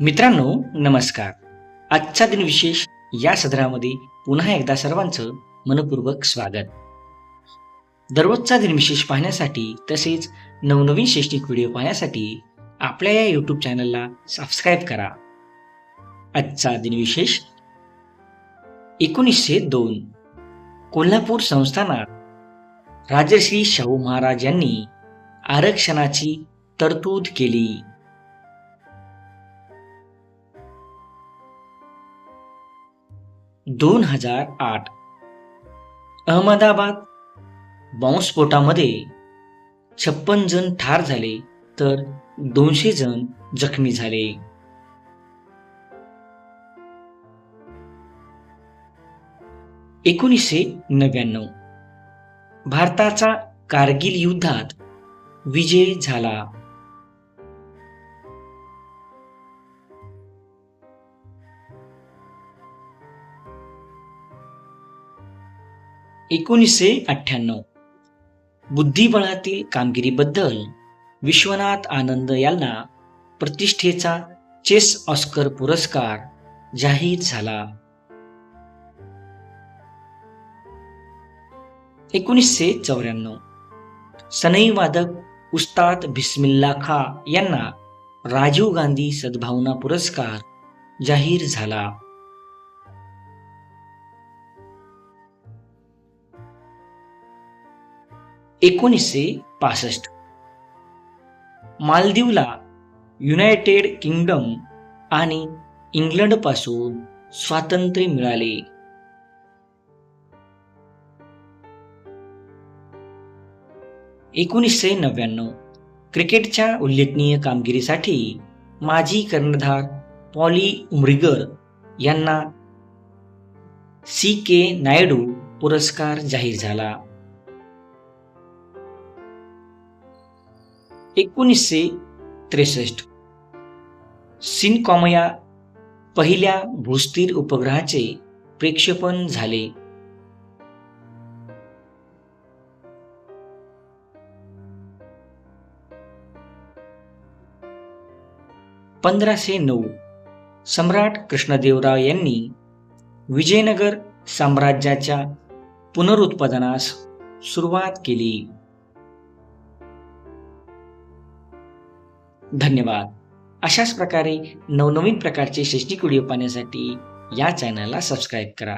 मित्रांनो नमस्कार. आजचा दिन विशेष या सदरामध्ये पुन्हा एकदा सर्वांचं मनपूर्वक स्वागत. दररोजचा दिनविशेष पाहण्यासाठी तसेच नवनवीन शैक्षणिक व्हिडिओ पाहण्यासाठी आपल्या या यूट्यूब चॅनलला सबस्क्राईब करा. आजचा दिनविशेष एकोणीसशे दोन. कोल्हापूर संस्थानात राजश्री शाहू महाराज यांनी आरक्षणाची तरतूद केली. दोन हजार आठ. अहमदाबाद बॉम्बस्फोटामध्ये छप्पन जण ठार झाले तर दोनशे जण जखमी झाले. एकोणीसशे नव्याण्णव. भारताचा कारगिल युद्धात विजय झाला. एकोणीसशे अठ्ठ्याण्णव. बुद्धिबळातील कामगिरीबद्दल विश्वनाथ आनंद यांना प्रतिष्ठेचा चेस ऑस्कर पुरस्कार जाहीर झाला. एकोणीसशे चौऱ्याण्णव. सनई वादक उस्ताद भिस्मिल्ला खा यांना राजीव गांधी सद्भावना पुरस्कार जाहीर झाला. एकोणीसशे पासष्ट. मालदीवला युनायटेड किंगडम आणि इंग्लंडपासून स्वातंत्र्य मिळाले. एकोणीसशे नव्याण्णव क्रिकेटच्या उल्लेखनीय कामगिरीसाठी माजी कर्णधार पॉली उमरिगर यांना सी के नायडू पुरस्कार जाहीर झाला. एकोणीसशे त्रेसष्ट. सिनकॉमया पहिल्या भूस्थिर उपग्रहाचे प्रक्षेपण झाले. पंधराशे नऊ सम्राट कृष्णदेवराव यांनी विजयनगर साम्राज्याच्या पुनरुत्पादनास सुरुवात केली. धन्यवाद. अशाच प्रकारे नवनवीन प्रकारचे शैक्षणिक व्हिडिओ पाहण्यासाठी या चॅनलला सबस्क्राईब करा.